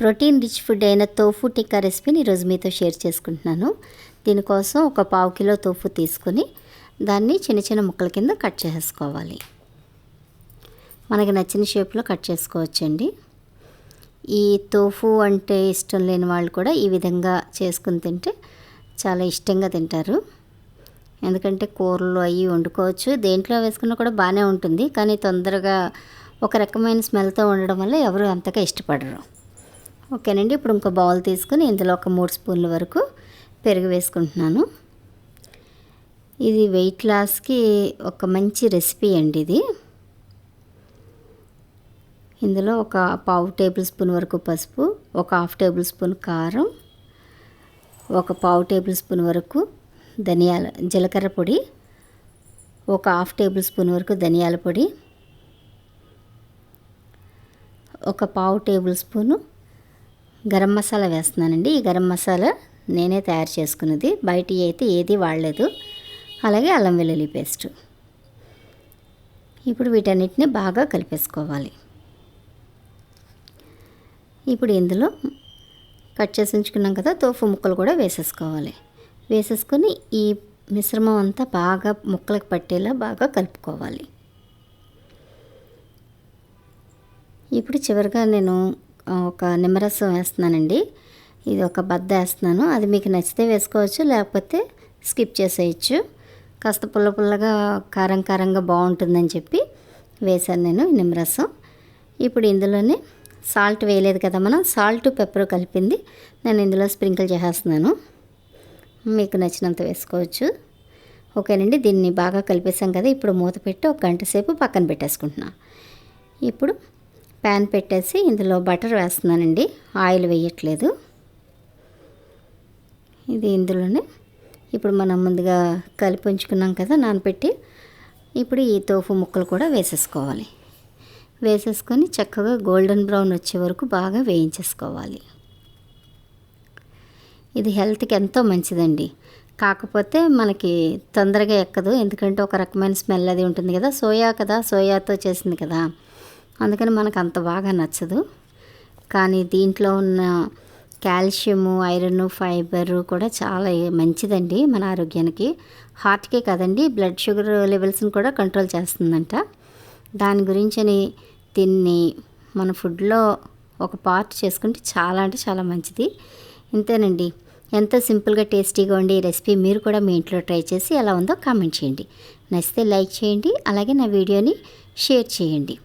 Protein rich food అయిన tofu tikka రెసిపీని ఈరోజు మీతో షేర్ చేసుకుంటున్నాను. దీనికోసం ఒక పావు కిలో తోఫు తీసుకొని దాన్ని చిన్న చిన్న ముక్కల కింద కట్ చేసుకోవాలి మనకి నచ్చిన షేప్లో కట్ చేసుకోవచ్చండి. ఈ తోఫు అంటే ఇష్టం లేని వాళ్ళు కూడా ఈ విధంగా చేసుకుని తింటే చాలా ఇష్టంగా తింటారు. ఎందుకంటే కూరలు అవి వండుకోవచ్చు. దేంట్లో వేసుకున్నా కూడా బాగానే ఉంటుంది. కానీ తొందరగా ఒక రకమైన స్మెల్తో ఉండడం వల్ల ఎవరు అంతగా ఇష్టపడరు. ఓకేనండి ఇప్పుడు ఇంకో బౌల్ తీసుకుని ఇందులో ఒక మూడు స్పూన్ల వరకు పెరుగు వేసుకుంటున్నాను. ఇది వెయిట్ లాస్కి ఒక మంచి రెసిపీ అండి ఇది. ఇందులో ఒక పావు టేబుల్ స్పూన్ వరకు పసుపు ఒక హాఫ్ టేబుల్ స్పూన్ కారం ఒక పావు టేబుల్ స్పూన్ వరకు ధనియాల జీలకర్ర పొడి ఒక హాఫ్ టేబుల్ స్పూన్ వరకు ధనియాల పొడి ఒక పావు టేబుల్ స్పూను గరం మసాలా వేస్తున్నానండి. ఈ గరం మసాలా నేనే తయారు చేసుకున్నది. బయట అయితే ఏది వాడలేదు. అలాగే అల్లం వెల్లుల్లి పేస్ట్. ఇప్పుడు వీటన్నిటిని బాగా కలిపేసుకోవాలి. ఇప్పుడు ఇందులో కట్ చేసి ఉంచుకున్నాం కదా తోఫు ముక్కలు కూడా వేసేసుకోవాలి. వేసేసుకొని ఈ మిశ్రమం అంతా బాగా ముక్కలకు పట్టేలా బాగా కలుపుకోవాలి. ఇప్పుడు చివరిగా నేను ఒక నిమ్మరసం వేస్తున్నానండి. ఇది ఒక బద్ద వేస్తున్నాను. అది మీకు నచ్చితే వేసుకోవచ్చు లేకపోతే స్కిప్ చేసేయచ్చు. కాస్త పుల్ల పుల్లగా కారం కారంగా బాగుంటుందని చెప్పి వేశాను నేను నిమ్మరసం. ఇప్పుడు ఇందులోనే సాల్ట్ వేయలేదు కదా మనం సాల్ట్ పెప్పర్ కలిపింది నేను ఇందులో స్ప్రింకిల్ చేసేస్తున్నాను. మీకు నచ్చినంత వేసుకోవచ్చు. ఓకేనండి దీన్ని బాగా కలిపేసాం కదా ఇప్పుడు మూత పెట్టి ఒక గంట సేపు పక్కన పెట్టేసుకుంటున్నాను. ఇప్పుడు ప్యాన్ పెట్టేసి ఇందులో బటర్ వేస్తున్నానండి. ఆయిల్ వేయట్లేదు. ఇది ఇందులోనే. ఇప్పుడు మనం ముందుగా కలిపి ఉంచుకున్నాం కదా నానపెట్టి ఇప్పుడు ఈ తోఫు ముక్కలు కూడా వేసేసుకోవాలి. వేసేసుకొని చక్కగా గోల్డెన్ బ్రౌన్ వచ్చే వరకు బాగా వేయించేసుకోవాలి. ఇది హెల్త్కి ఎంతో మంచిదండి. కాకపోతే మనకి తొందరగా ఎక్కదు. ఎందుకంటే ఒక రకమైన స్మెల్ అది ఉంటుంది కదా సోయా కదా సోయాతో చేసింది కదా. అందుకని మనకు అంత బాగా నచ్చదు. కానీ దీంట్లో ఉన్న కాల్షియము ఐరన్ ఫైబర్ కూడా చాలా మంచిదండి మన ఆరోగ్యానికి. హార్ట్కే కదండి బ్లడ్ షుగర్ లెవెల్స్ని కూడా కంట్రోల్ చేస్తుందంట. దాని గురించని దీన్ని మన ఫుడ్లో ఒక పార్ట్ చేసుకుంటే చాలా అంటే చాలా మంచిది. ఇంతేనండి. ఎంత సింపుల్గా టేస్టీగా ఉండే ఈ రెసిపీ మీరు కూడా మీ ఇంట్లో ట్రై చేసి ఎలా ఉందో కామెంట్ చేయండి. నచ్చితే లైక్ చేయండి అలాగే నా వీడియోని షేర్ చేయండి.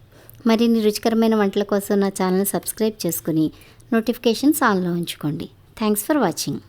మరిన్ని రుచికరమైన వంటల కోసం నా ఛానల్ సబ్స్క్రైబ్ చేసుకుని నోటిఫికేషన్స్ ఆన్లో ఉంచుకోండి. Thanks for watching